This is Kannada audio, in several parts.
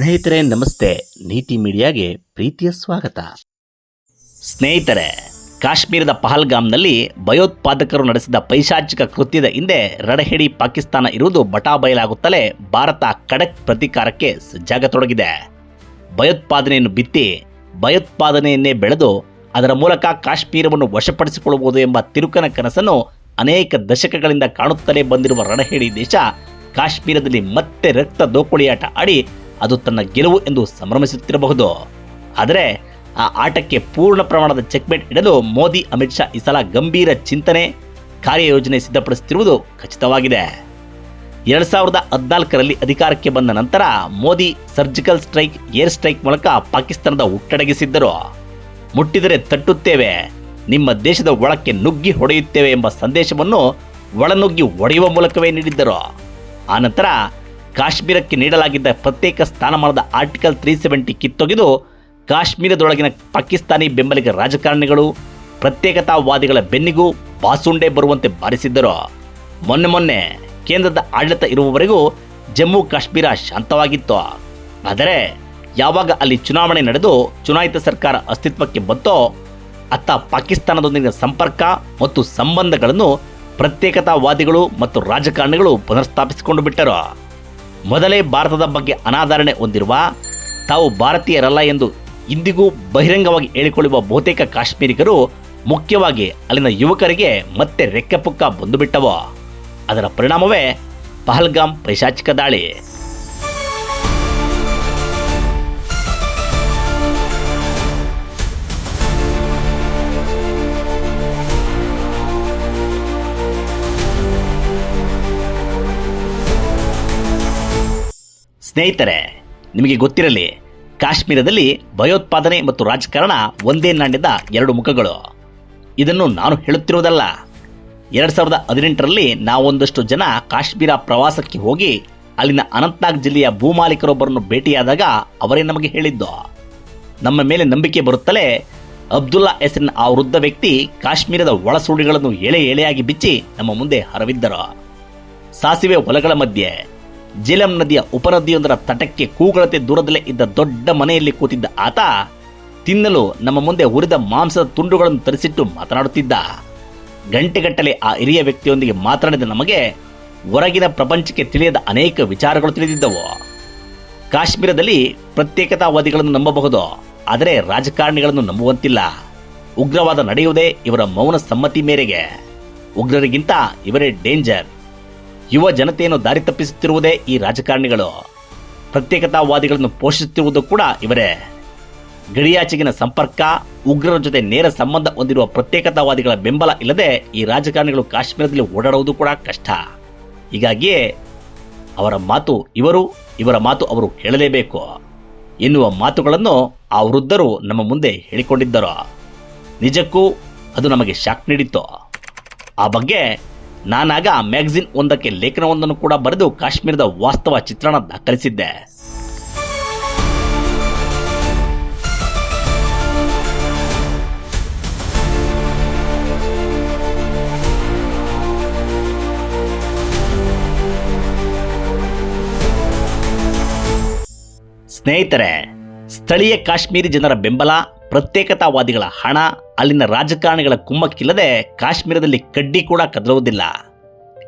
ಸ್ನೇಹಿತರೆ, ನಮಸ್ತೆ. ನೀತಿ ಮೀಡಿಯಾಗೆ ಪ್ರೀತಿಯ ಸ್ವಾಗತ. ಸ್ನೇಹಿತರೆ, ಕಾಶ್ಮೀರದ ಪಹಲ್ಗಾಮ್ನಲ್ಲಿ ಭಯೋತ್ಪಾದಕರು ನಡೆಸಿದ ಪೈಶಾಚಿಕ ಕೃತ್ಯದ ಹಿಂದೆ ರಡಹಿಡಿ ಪಾಕಿಸ್ತಾನ ಇರುವುದು ಬಟಾಬಯಲಾಗುತ್ತಲೇ ಭಾರತ ಖಡಕ್ ಪ್ರತೀಕಾರಕ್ಕೆ ಸಜ್ಜಾಗತೊಡಗಿದೆ ಭಯೋತ್ಪಾದನೆಯನ್ನು ಬಿತ್ತಿ, ಭಯೋತ್ಪಾದನೆಯನ್ನೇ ಬೆಳೆದು ಅದರ ಮೂಲಕ ಕಾಶ್ಮೀರವನ್ನು ವಶಪಡಿಸಿಕೊಳ್ಳಬಹುದು ಎಂಬ ತಿರುಕನ ಕನಸನ್ನು ಅನೇಕ ದಶಕಗಳಿಂದ ಕಾಣುತ್ತಲೇ ಬಂದಿರುವ ರಣಹೇಡಿ ದೇಶ ಕಾಶ್ಮೀರದಲ್ಲಿ ಮತ್ತೆ ರಕ್ತ ದೋಕುಳಿಯಾಟ ಆಡಿ ಅದು ತನ್ನ ಗೆಲುವು ಎಂದು ಸಂಭ್ರಮಿಸುತ್ತಿರಬಹುದು. ಆದರೆ ಆ ಆಟಕ್ಕೆ ಪೂರ್ಣ ಪ್ರಮಾಣದ ಚೆಕ್ಮೇಟ್ ಇಡಲು ಮೋದಿ, ಅಮಿತ್ ಶಾ ಈ ಸಲ ಗಂಭೀರ ಚಿಂತನೆ, ಕಾರ್ಯಯೋಜನೆ ಸಿದ್ಧಪಡಿಸುತ್ತಿರುವುದು ಖಚಿತವಾಗಿದೆ. ಎರಡು ಸಾವಿರದ ಹದಿನಾಲ್ಕರಲ್ಲಿ ಅಧಿಕಾರಕ್ಕೆ ಬಂದ ನಂತರ Modi surgical strike, air strike ಮೂಲಕ ಪಾಕಿಸ್ತಾನದ ಹುಟ್ಟಡಗಿಸಿದ್ದರು. ಮುಟ್ಟಿದರೆ ತಟ್ಟುತ್ತೇವೆ, ನಿಮ್ಮ ದೇಶದ ಒಳಕ್ಕೆ ನುಗ್ಗಿ ಹೊಡೆಯುತ್ತೇವೆ ಎಂಬ ಸಂದೇಶವನ್ನು ಒಳನುಗ್ಗಿ ಹೊಡೆಯುವ ಮೂಲಕವೇ ನೀಡಿದ್ದರು. ಆನಂತರ ಕಾಶ್ಮೀರಕ್ಕೆ ನೀಡಲಾಗಿದ್ದ ಪ್ರತ್ಯೇಕ ಸ್ಥಾನಮಾನದ ಆರ್ಟಿಕಲ್ ತ್ರೀ ಸೆವೆಂಟಿ ಕಿತ್ತೊಗೆದು ಕಾಶ್ಮೀರದೊಳಗಿನ ಪಾಕಿಸ್ತಾನಿ ಬೆಂಬಲಿಗ ರಾಜಕಾರಣಿಗಳು, ಪ್ರತ್ಯೇಕತಾವಾದಿಗಳ ಬೆನ್ನಿಗೂ ಬಾಸುಂಡೆ ಬರುವಂತೆ ಬಾರಿಸಿದ್ದರು. ಮೊನ್ನೆ ಮೊನ್ನೆ ಕೇಂದ್ರದ ಆಡಳಿತ ಇರುವವರೆಗೂ ಜಮ್ಮು ಕಾಶ್ಮೀರ ಶಾಂತವಾಗಿತ್ತು. ಆದರೆ ಯಾವಾಗ ಅಲ್ಲಿ ಚುನಾವಣೆ ನಡೆದು ಚುನಾಯಿತ ಸರ್ಕಾರ ಅಸ್ತಿತ್ವಕ್ಕೆ ಬಂತೋ, ಅತ್ತ ಪಾಕಿಸ್ತಾನದೊಂದಿಗಿನ ಸಂಪರ್ಕ ಮತ್ತು ಸಂಬಂಧಗಳನ್ನು ಪ್ರತ್ಯೇಕತಾವಾದಿಗಳು ಮತ್ತು ರಾಜಕಾರಣಿಗಳು ಪುನರ್ಸ್ಥಾಪಿಸಿಕೊಂಡು ಬಿಟ್ಟರು. ಮೊದಲೇ ಭಾರತದ ಬಗ್ಗೆ ಅನಾದರಣೆ ಹೊಂದಿರುವ ತಾವು ಭಾರತೀಯರಲ್ಲ ಎಂದು ಇಂದಿಗೂ ಬಹಿರಂಗವಾಗಿ ಹೇಳಿಕೊಳ್ಳುವ ಬಹುತೇಕ ಕಾಶ್ಮೀರಿಗರು ಮುಖ್ಯವಾಗಿ ಅಲ್ಲಿನ ಯುವಕರಿಗೆ ಮತ್ತೆ ರೆಕ್ಕೆಪುಕ್ಕ ಬಂದು ಬಂದುಬಿಟ್ಟವೋ. ಅದರ ಪರಿಣಾಮವೇ ಪಹಲ್ಗಾಮ್ ಪೈಶಾಚಿಕ ದಾಳಿ. ಸ್ನೇಹಿತರೆ, ನಿಮಗೆ ಗೊತ್ತಿರಲಿ, ಕಾಶ್ಮೀರದಲ್ಲಿ ಭಯೋತ್ಪಾದನೆ ಮತ್ತು ರಾಜಕಾರಣ ಒಂದೇ ನಾಣ್ಯದ ಎರಡು ಮುಖಗಳು. ಇದನ್ನು ನಾನು ಹೇಳುತ್ತಿರುವುದಲ್ಲ. ಎರಡ್ ಸಾವಿರದ ಹದಿನೆಂಟರಲ್ಲಿ ನಾವೊಂದಷ್ಟು ಜನ ಕಾಶ್ಮೀರ ಪ್ರವಾಸಕ್ಕೆ ಹೋಗಿ ಅಲ್ಲಿನ ಅನಂತನಾಗ್ ಜಿಲ್ಲೆಯ ಭೂಮಾಲೀಕರೊಬ್ಬರನ್ನು ಭೇಟಿಯಾದಾಗ ಅವರೇ ನಮಗೆ ಹೇಳಿದ್ದು. ನಮ್ಮ ಮೇಲೆ ನಂಬಿಕೆ ಬರುತ್ತಲೇ ಅಬ್ದುಲ್ಲಾ ಹೆಸರಿನ ಆ ವೃದ್ಧ ವ್ಯಕ್ತಿ ಕಾಶ್ಮೀರದ ಒಳಸುಳಿಗಳನ್ನು ಎಳೆ ಎಳೆಯಾಗಿ ಬಿಚ್ಚಿ ನಮ್ಮ ಮುಂದೆ ಹರವಿದ್ದರು. ಸಾಸಿವೆ ಹೊಲಗಳ ಮಧ್ಯೆ ಜೇಲಂ ನದಿಯ ಉಪನದಿಯೊಂದರ ತಟಕ್ಕೆ ಕೂಗಳತೆ ದೂರದಲ್ಲೇ ಇದ್ದ ದೊಡ್ಡ ಮನೆಯಲ್ಲಿ ಕೂತಿದ್ದ ಆತ ತಿನ್ನಲು ನಮ್ಮ ಮುಂದೆ ಹುರಿದ ಮಾಂಸದ ತುಂಡುಗಳನ್ನು ತರಿಸಿಟ್ಟು ಮಾತನಾಡುತ್ತಿದ್ದ. ಗಂಟೆಗಟ್ಟಲೆ ಆ ಹಿರಿಯ ವ್ಯಕ್ತಿಯೊಂದಿಗೆ ಮಾತನಾಡಿದ ನಮಗೆ ಹೊರಗಿನ ಪ್ರಪಂಚಕ್ಕೆ ತಿಳಿಯದ ಅನೇಕ ವಿಚಾರಗಳು ತಿಳಿದಿದ್ದವು. ಕಾಶ್ಮೀರದಲ್ಲಿ ಪ್ರತ್ಯೇಕತಾವಾದಿಗಳನ್ನು ನಂಬಬಹುದು, ಆದರೆ ರಾಜಕಾರಣಿಗಳನ್ನು ನಂಬುವಂತಿಲ್ಲ. ಉಗ್ರವಾದ ನಡೆಯುವುದೇ ಇವರ ಮೌನ ಸಮ್ಮತಿ ಮೇರೆಗೆ. ಉಗ್ರರಿಗಿಂತ ಇವರೇ ಡೇಂಜರ್. ಯುವ ಜನತೆಯನ್ನು ದಾರಿ ತಪ್ಪಿಸುತ್ತಿರುವುದೇ ಈ ರಾಜಕಾರಣಿಗಳು. ಪ್ರತ್ಯೇಕತಾವಾದಿಗಳನ್ನು ಪೋಷಿಸುತ್ತಿರುವುದು ಕೂಡ ಇವರೇ. ಗಡಿಯಾಚೆಗಿನ ಸಂಪರ್ಕ, ಉಗ್ರರ ಜೊತೆ ನೇರ ಸಂಬಂಧ ಹೊಂದಿರುವ ಪ್ರತ್ಯೇಕತಾವಾದಿಗಳ ಬೆಂಬಲ ಇಲ್ಲದೆ ಈ ರಾಜಕಾರಣಿಗಳು ಕಾಶ್ಮೀರದಲ್ಲಿ ಓಡಾಡುವುದು ಕೂಡ ಕಷ್ಟ. ಹೀಗಾಗಿಯೇ ಅವರ ಮಾತು ಇವರು, ಇವರ ಮಾತು ಅವರು ಕೇಳಲೇಬೇಕು. ಎನ್ನುವ ಮಾತುಗಳನ್ನು ಆ ವೃದ್ಧರು ನಮ್ಮ ಮುಂದೆ ಹೇಳಿಕೊಂಡಿದ್ದರು. ನಿಜಕ್ಕೂ ಅದು ನಮಗೆ ಶಾಕ್ ನೀಡಿತ್ತು. ಆ ಬಗ್ಗೆ ನಾನಾಗ ಮ್ಯಾಗಝಿನ್ ಒಂದಕ್ಕೆ ಲೇಖನವೊಂದನ್ನು ಕೂಡ ಬರೆದು ಕಾಶ್ಮೀರದ ವಾಸ್ತವ ಚಿತ್ರಣ ದಾಖಲಿಸಿದ್ದೆ. ಸ್ನೇಹಿತರೆ, ಸ್ಥಳೀಯ ಕಾಶ್ಮೀರಿ ಜನರ ಬೆಂಬಲ ಪ್ರತ್ಯೇಕತಾವಾದಿಗಳ ಹಣ, ಅಲ್ಲಿನ ರಾಜಕಾರಣಿಗಳ ಕುಮ್ಮಕ್ಕಿಲ್ಲದೆ ಕಾಶ್ಮೀರದಲ್ಲಿ ಕಡ್ಡಿ ಕೂಡ ಕದಲುವುದಿಲ್ಲ.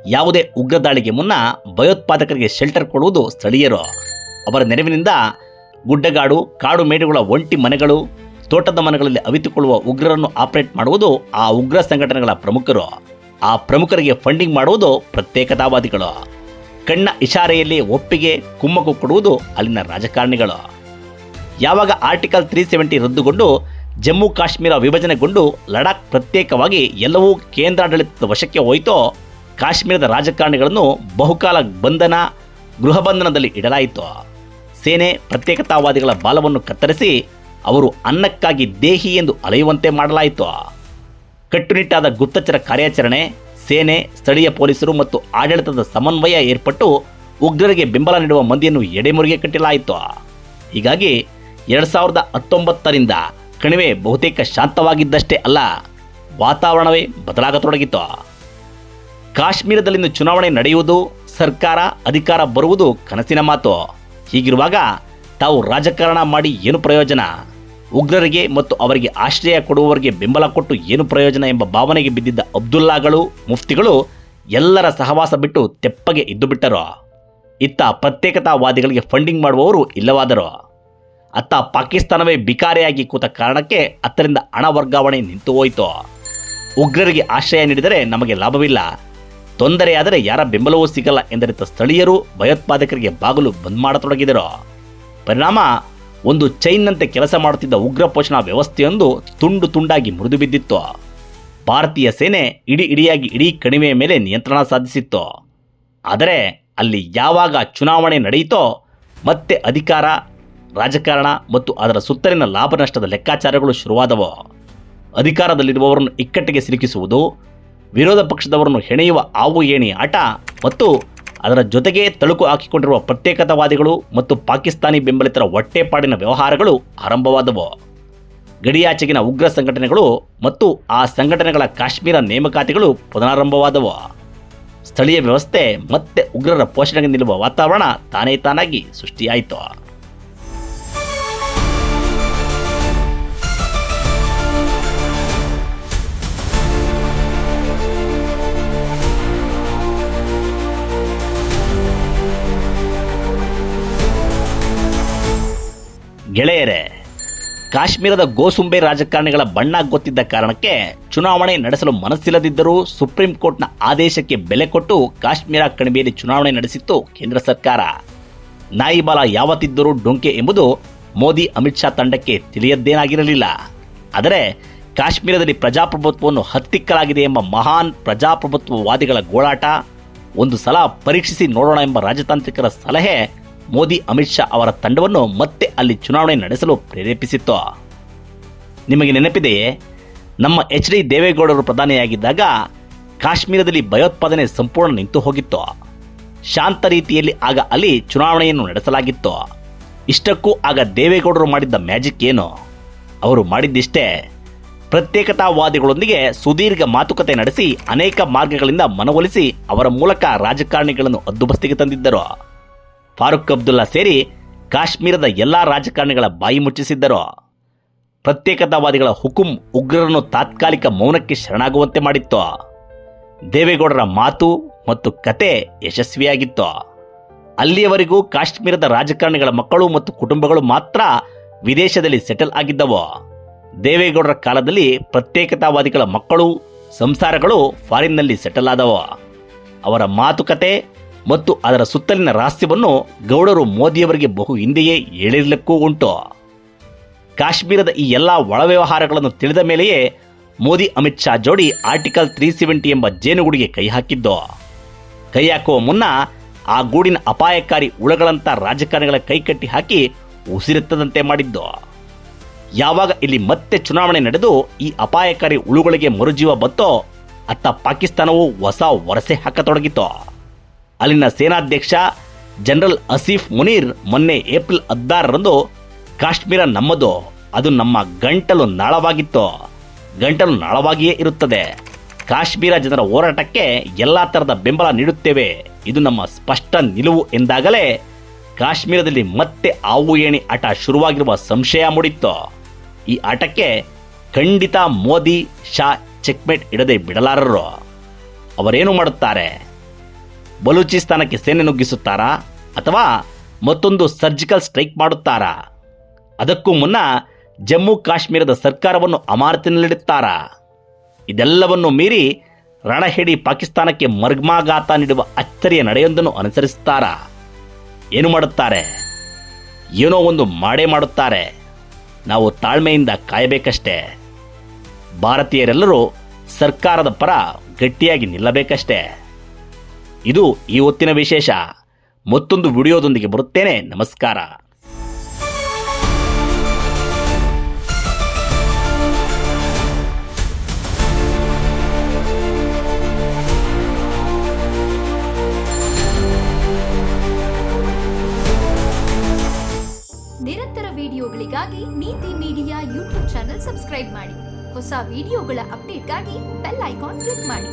ಯಾವುದೇ ಉಗ್ರ ದಾಳಿಗೆ ಮುನ್ನ ಭಯೋತ್ಪಾದಕರಿಗೆ ಶೆಲ್ಟರ್ ಕೊಡುವುದು ಸ್ಥಳೀಯರು. ಅವರ ನೆರವಿನಿಂದ ಗುಡ್ಡಗಾಡು, ಕಾಡು ಮೇಡುಗಳ ಒಂಟಿ ಮನೆಗಳು, ತೋಟದ ಮನೆಗಳಲ್ಲಿ ಅವಿತುಕೊಳ್ಳುವ ಉಗ್ರರನ್ನು ಆಪರೇಟ್ ಮಾಡುವುದು ಆ ಉಗ್ರ ಸಂಘಟನೆಗಳ ಪ್ರಮುಖರು. ಆ ಪ್ರಮುಖರಿಗೆ ಫಂಡಿಂಗ್ ಮಾಡುವುದು ಪ್ರತ್ಯೇಕತಾವಾದಿಗಳು. ಕಣ್ಣ ಇಶಾರೆಯಲ್ಲಿ ಒಪ್ಪಿಗೆ, ಕುಮ್ಮಕ್ಕು ಕೊಡುವುದು ಅಲ್ಲಿನ ರಾಜಕಾರಣಿಗಳು. ಯಾವಾಗ ಆರ್ಟಿಕಲ್ ತ್ರೀ ಸೆವೆಂಟಿ ರದ್ದುಗೊಂಡು ಜಮ್ಮು ಕಾಶ್ಮೀರ ವಿಭಜನೆಗೊಂಡು ಲಡಾಖ್ ಪ್ರತ್ಯೇಕವಾಗಿ ಎಲ್ಲವೂ ಕೇಂದ್ರಾಡಳಿತದ ವಶಕ್ಕೆ ಹೋಯಿತೋ, ಕಾಶ್ಮೀರದ ರಾಜಕಾರಣಿಗಳನ್ನು ಬಹುಕಾಲ ಬಂಧನ, ಗೃಹ ಬಂಧನದಲ್ಲಿ ಇಡಲಾಯಿತು? ಸೇನೆ ಪ್ರತ್ಯೇಕತಾವಾದಿಗಳ ಬಾಲವನ್ನು ಕತ್ತರಿಸಿ ಅವರು ಅನ್ನಕ್ಕಾಗಿ ದೇಹಿ ಎಂದು ಅಲೆಯುವಂತೆ ಮಾಡಲಾಯಿತು? ಕಟ್ಟುನಿಟ್ಟಾದ ಗುಪ್ತಚರ ಕಾರ್ಯಾಚರಣೆ, ಸೇನೆ, ಸ್ಥಳೀಯ ಪೊಲೀಸರು ಮತ್ತು ಆಡಳಿತದ ಸಮನ್ವಯ ಏರ್ಪಟ್ಟು ಉಗ್ರರಿಗೆ ಬೆಂಬಲ ನೀಡುವ ಮಂದಿಯನ್ನು ಎಡೆಮುರಿಗೆ ಕಟ್ಟಲಾಯಿತು? ಹೀಗಾಗಿ ಎರಡು ಸಾವಿರದ ಹತ್ತೊಂಬತ್ತರಿಂದ ಕಣಿವೆ ಬಹುತೇಕ ಶಾಂತವಾಗಿದ್ದಷ್ಟೇ ಅಲ್ಲ, ವಾತಾವರಣವೇ ಬದಲಾಗತೊಡಗಿತು. ಕಾಶ್ಮೀರದಲ್ಲಿಂದು ಚುನಾವಣೆ ನಡೆಯುವುದು, ಸರ್ಕಾರ, ಅಧಿಕಾರ ಬರುವುದು ಕನಸಿನ ಮಾತು. ಹೀಗಿರುವಾಗ ತಾವು ರಾಜಕಾರಣ ಮಾಡಿ ಏನು ಪ್ರಯೋಜನ? ಉಗ್ರರಿಗೆ ಮತ್ತು ಅವರಿಗೆ ಆಶ್ರಯ ಕೊಡುವವರಿಗೆ ಬೆಂಬಲ ಕೊಟ್ಟು ಏನು ಪ್ರಯೋಜನ ಎಂಬ ಭಾವನೆಗೆ ಬಿದ್ದಿದ್ದ ಅಬ್ದುಲ್ಲಾಗಳು, ಮುಫ್ತಿಗಳು ಎಲ್ಲರ ಸಹವಾಸ ಬಿಟ್ಟು ತೆಪ್ಪಗೆ ಇದ್ದು ಬಿಟ್ಟರು. ಇತ್ತ ಪ್ರತ್ಯೇಕತಾವಾದಿಗಳಿಗೆ ಫಂಡಿಂಗ್ ಮಾಡುವವರು ಇಲ್ಲವಾದರು. ಅತ್ತ ಪಾಕಿಸ್ತಾನವೇ ಬಿಕಾರಿಯಾಗಿ ಕೂತ ಕಾರಣಕ್ಕೆ ಅತ್ತರಿಂದ ಹಣ ವರ್ಗಾವಣೆ ನಿಂತು ಹೋಯಿತು. ಉಗ್ರರಿಗೆ ಆಶ್ರಯ ನೀಡಿದರೆ ನಮಗೆ ಲಾಭವಿಲ್ಲ. ತೊಂದರೆಯಾದರೆ ಯಾರ ಬೆಂಬಲವೂ ಸಿಗಲ್ಲ ಎಂದರಿತ ಸ್ಥಳೀಯರು ಭಯೋತ್ಪಾದಕರಿಗೆ ಬಾಗಿಲು ಬಂದ್ ಮಾಡತೊಡಗಿದರು. ಪರಿಣಾಮ, ಒಂದು ಚೈನ್ನಂತೆ ಕೆಲಸ ಮಾಡುತ್ತಿದ್ದ ಉಗ್ರ ಪೋಷಣಾ ವ್ಯವಸ್ಥೆಯೊಂದು ತುಂಡು ತುಂಡಾಗಿ ಮುರಿದು ಬಿದ್ದಿತ್ತು ಭಾರತೀಯ ಸೇನೆ ಇಡೀ ಇಡಿಯಾಗಿ ಇಡೀ ಕಣಿವೆಯ ಮೇಲೆ ನಿಯಂತ್ರಣ ಸಾಧಿಸಿತ್ತು. ಆದರೆ ಅಲ್ಲಿ ಯಾವಾಗ ಚುನಾವಣೆ ನಡೆಯಿತೋ ಮತ್ತೆ ಅಧಿಕಾರ ರಾಜಕಾರಣ ಮತ್ತು ಅದರ ಸುತ್ತಲಿನ ಲಾಭ ನಷ್ಟದ ಲೆಕ್ಕಾಚಾರಗಳು ಶುರುವಾದವು. ಅಧಿಕಾರದಲ್ಲಿರುವವರನ್ನು ಇಕ್ಕಟ್ಟಿಗೆ ಸಿಲುಕಿಸುವುದು, ವಿರೋಧ ಪಕ್ಷದವರನ್ನು ಹೆಣೆಯುವ ಆವು ಏಣಿ ಆಟ ಮತ್ತು ಅದರ ಜೊತೆಗೆ ತಳುಕು ಹಾಕಿಕೊಂಡಿರುವ ಪ್ರತ್ಯೇಕತಾವಾದಿಗಳು ಮತ್ತು ಪಾಕಿಸ್ತಾನಿ ಬೆಂಬಲಿತರ ಹೊಟ್ಟೆಪಾಡಿನ ವ್ಯವಹಾರಗಳು ಆರಂಭವಾದವು. ಗಡಿಯಾಚೆಗಿನ ಉಗ್ರ ಸಂಘಟನೆಗಳು ಮತ್ತು ಆ ಸಂಘಟನೆಗಳ ಕಾಶ್ಮೀರ ನೇಮಕಾತಿಗಳು ಪುನರಾರಂಭವಾದವು. ಸ್ಥಳೀಯ ವ್ಯವಸ್ಥೆ ಮತ್ತೆ ಉಗ್ರರ ಪೋಷಣೆಗೆ ನಿಲ್ಲುವ ವಾತಾವರಣ ತಾನೇ ತಾನಾಗಿ ಸೃಷ್ಟಿಯಾಯಿತು. ಗೆಳೆಯರೇ, ಕಾಶ್ಮೀರದ ಗೋಸುಂಬೆ ರಾಜಕಾರಣಿಗಳ ಬಣ್ಣ ಗೊತ್ತಿದ್ದ ಕಾರಣಕ್ಕೆ ಚುನಾವಣೆ ನಡೆಸಲು ಮನಸ್ಸಿಲ್ಲದಿದ್ದರೂ ಸುಪ್ರೀಂ ಕೋರ್ಟ್ನ ಆದೇಶಕ್ಕೆ ಬೆಲೆ ಕೊಟ್ಟು ಕಾಶ್ಮೀರ ಕಣಿವೆಯಲ್ಲಿ ಚುನಾವಣೆ ನಡೆಸಿತ್ತು ಕೇಂದ್ರ ಸರ್ಕಾರ. ನಾಯಿಬಾಲ ಯಾವತ್ತಿದ್ದರೂ ಡೊಂಕೆ ಎಂಬುದು ಮೋದಿ ಅಮಿತ್ ಶಾ ತಂಡಕ್ಕೆ ತಿಳಿಯದ್ದೇನಾಗಿರಲಿಲ್ಲ. ಆದರೆ ಕಾಶ್ಮೀರದಲ್ಲಿ ಪ್ರಜಾಪ್ರಭುತ್ವವನ್ನು ಹತ್ತಿಕ್ಕಲಾಗಿದೆ ಎಂಬ ಮಹಾನ್ ಪ್ರಜಾಪ್ರಭುತ್ವವಾದಿಗಳ ಗೋಳಾಟ, ಒಂದು ಸಲ ಪರೀಕ್ಷಿಸಿ ನೋಡೋಣ ಎಂಬ ರಾಜತಾಂತ್ರಿಕರ ಸಲಹೆ ಮೋದಿ, ಅಮಿತ್ ಶಾ ಅವರ ತಂಡವನ್ನು ಮತ್ತೆ ಅಲ್ಲಿ ಚುನಾವಣೆ ನಡೆಸಲು ಪ್ರೇರೇಪಿಸಿತ್ತು. ನಿಮಗೆ ನೆನಪಿದೆಯೇ? ನಮ್ಮ ಎಚ್ ಡಿ ದೇವೇಗೌಡರು ಪ್ರಧಾನಿಯಾಗಿದ್ದಾಗ ಕಾಶ್ಮೀರದಲ್ಲಿ ಭಯೋತ್ಪಾದನೆ ಸಂಪೂರ್ಣ ನಿಂತು ಹೋಗಿತ್ತು. ಶಾಂತ ರೀತಿಯಲ್ಲಿ ಆಗ ಅಲ್ಲಿ ಚುನಾವಣೆಯನ್ನು ನಡೆಸಲಾಗಿತ್ತು. ಇಷ್ಟಕ್ಕೂ ಆಗ ದೇವೇಗೌಡರು ಮಾಡಿದ್ದ ಮ್ಯಾಜಿಕ್ ಏನು? ಅವರು ಮಾಡಿದ್ದಿಷ್ಟೇ. ಪ್ರತ್ಯೇಕತಾವಾದಿಗಳೊಂದಿಗೆ ಸುದೀರ್ಘ ಮಾತುಕತೆ ನಡೆಸಿ ಅನೇಕ ಮಾರ್ಗಗಳಿಂದ ಮನವೊಲಿಸಿ ಅವರ ಮೂಲಕ ರಾಜಕಾರಣಿಗಳನ್ನು ಅದ್ದುಬಸ್ತಿಗೆ ತಂದಿದ್ದರು. ಫಾರೂಕ್ ಅಬ್ದುಲ್ಲಾ ಸೇರಿ ಕಾಶ್ಮೀರದ ಎಲ್ಲಾ ರಾಜಕಾರಣಿಗಳ ಬಾಯಿ ಮುಚ್ಚಿಸಿದ್ದರು. ಪ್ರತ್ಯೇಕತಾವಾದಿಗಳ ಹುಕುಂ ಉಗ್ರರನ್ನು ತಾತ್ಕಾಲಿಕ ಮೌನಕ್ಕೆ ಶರಣಾಗುವಂತೆ ಮಾಡಿತ್ತು. ದೇವೇಗೌಡರ ಮಾತು ಮತ್ತು ಕತೆ ಯಶಸ್ವಿಯಾಗಿತ್ತು. ಅಲ್ಲಿಯವರೆಗೂ ಕಾಶ್ಮೀರದ ರಾಜಕಾರಣಿಗಳ ಮಕ್ಕಳು ಮತ್ತು ಕುಟುಂಬಗಳು ಮಾತ್ರ ವಿದೇಶದಲ್ಲಿ ಸೆಟಲ್ ಆಗಿದ್ದವು. ದೇವೇಗೌಡರ ಕಾಲದಲ್ಲಿ ಪ್ರತ್ಯೇಕತಾವಾದಿಗಳ ಮಕ್ಕಳು, ಸಂಸಾರಗಳು ಫಾರಿನ್ನಲ್ಲಿ ಸೆಟಲ್ ಆದವು. ಅವರ ಮಾತುಕತೆ ಮತ್ತು ಅದರ ಸುತ್ತಲಿನ ರಹಸ್ಯವನ್ನು ಗೌಡರು ಮೋದಿಯವರಿಗೆ ಬಹು ಹಿಂದೆಯೇ ಹೇಳಿರ್ಲಿಕ್ಕೂ ಉಂಟು. ಕಾಶ್ಮೀರದ ಈ ಎಲ್ಲ ಒಳವ್ಯವಹಾರಗಳನ್ನು ತಿಳಿದ ಮೇಲೆಯೇ ಮೋದಿ ಅಮಿತ್ ಶಾ ಜೋಡಿ ಆರ್ಟಿಕಲ್ ತ್ರೀ ಸೆವೆಂಟಿ ಎಂಬ ಜೇನುಗೂಡಿಗೆ ಕೈ ಹಾಕಿದ್ದು. ಕೈ ಹಾಕುವ ಮುನ್ನ ಆ ಗೂಡಿನ ಅಪಾಯಕಾರಿ ಉಳಗಳಂತ ರಾಜಕಾರಣಿಗಳ ಕೈಕಟ್ಟಿ ಹಾಕಿ ಉಸಿರೆತ್ತದಂತೆ ಮಾಡಿದ್ದು. ಯಾವಾಗ ಇಲ್ಲಿ ಮತ್ತೆ ಚುನಾವಣೆ ನಡೆದು ಈ ಅಪಾಯಕಾರಿ ಉಳುಗಳಿಗೆ ಮರುಜೀವ ಬತ್ತೋ ಅತ್ತ ಪಾಕಿಸ್ತಾನವು ಹೊಸ ವರಸೆ ಹಾಕತೊಡಗಿತು ಅಲ್ಲಿನ ಸೇನಾಧ್ಯಕ್ಷ ಜನರಲ್ ಅಸೀಫ್ ಮುನೀರ್ ಮೊನ್ನೆ ಏಪ್ರಿಲ್ ಹದಿನಾರರಂದು ಕಾಶ್ಮೀರ ನಮ್ಮದು. ಅದು ನಮ್ಮ ಗಂಟಲು ನಾಳವಾಗಿತ್ತು. ಗಂಟಲು ನಾಳವಾಗಿಯೇ ಇರುತ್ತದೆ. ಕಾಶ್ಮೀರ ಜನರ ಹೋರಾಟಕ್ಕೆ ಎಲ್ಲಾ ತರದ ಬೆಂಬಲ ನೀಡುತ್ತೇವೆ. ಇದು ನಮ್ಮ ಸ್ಪಷ್ಟ ನಿಲುವು ಎಂದಾಗಲೇ ಕಾಶ್ಮೀರದಲ್ಲಿ ಮತ್ತೆ ಆವು ಏಣಿ ಆಟ ಶುರುವಾಗಿರುವ ಸಂಶಯ ಮೂಡಿತ್ತು. ಈ ಆಟಕ್ಕೆ ಖಂಡಿತ ಮೋದಿ, ಶಾ ಚೆಕ್ಮೇಟ್ ಇಡದೆ ಬಿಡಲಾರರು. ಅವರೇನು ಮಾಡುತ್ತಾರೆ? ಬಲೂಚಿಸ್ತಾನಕ್ಕೆ ಸೇನೆ ನುಗ್ಗಿಸುತ್ತಾರಾ ಅಥವಾ ಮತ್ತೊಂದು ಸರ್ಜಿಕಲ್ ಸ್ಟ್ರೈಕ್ ಮಾಡುತ್ತಾರಾ? ಅದಕ್ಕೂ ಮುನ್ನ ಜಮ್ಮು ಕಾಶ್ಮೀರದ ಸರ್ಕಾರವನ್ನು ಅಮಾನತಿನಲ್ಲಿಡುತ್ತಾರಾ? ಇದೆಲ್ಲವನ್ನು ಮೀರಿ ರಣಹೇಡಿ ಪಾಕಿಸ್ತಾನಕ್ಕೆ ಮರ್ಗ್ಮಾಘಾತ ನೀಡುವ ಅಚ್ಚರಿಯ ನಡೆಯೊಂದನ್ನು ಅನುಸರಿಸುತ್ತಾರಾ? ಏನು ಮಾಡುತ್ತಾರೆ? ಏನೋ ಒಂದು ಮಾಡೇ ಮಾಡುತ್ತಾರೆ. ನಾವು ತಾಳ್ಮೆಯಿಂದ ಕಾಯಬೇಕಷ್ಟೇ. ಭಾರತೀಯರೆಲ್ಲರೂ ಸರ್ಕಾರದ ಪರ ಗಟ್ಟಿಯಾಗಿ ನಿಲ್ಲಬೇಕಷ್ಟೇ. ಇದು ಈ ಹೊತ್ತಿನ ವಿಶೇಷ. ಮತ್ತೊಂದು ವಿಡಿಯೋದೊಂದಿಗೆ ಬರುತ್ತೇನೆ. ನಮಸ್ಕಾರ. ನಿರಂತರ ವಿಡಿಯೋಗಳಿಗಾಗಿ ನೀತಿ ಮೀಡಿಯಾ ಯೂಟ್ಯೂಬ್ ಚಾನೆಲ್ ಸಬ್ಸ್ಕ್ರೈಬ್ ಮಾಡಿ. ಹೊಸ ವಿಡಿಯೋಗಳ ಅಪ್ಡೇಟ್ಗಾಗಿ ಬೆಲ್ ಐಕಾನ್ ಕ್ಲಿಕ್ ಮಾಡಿ.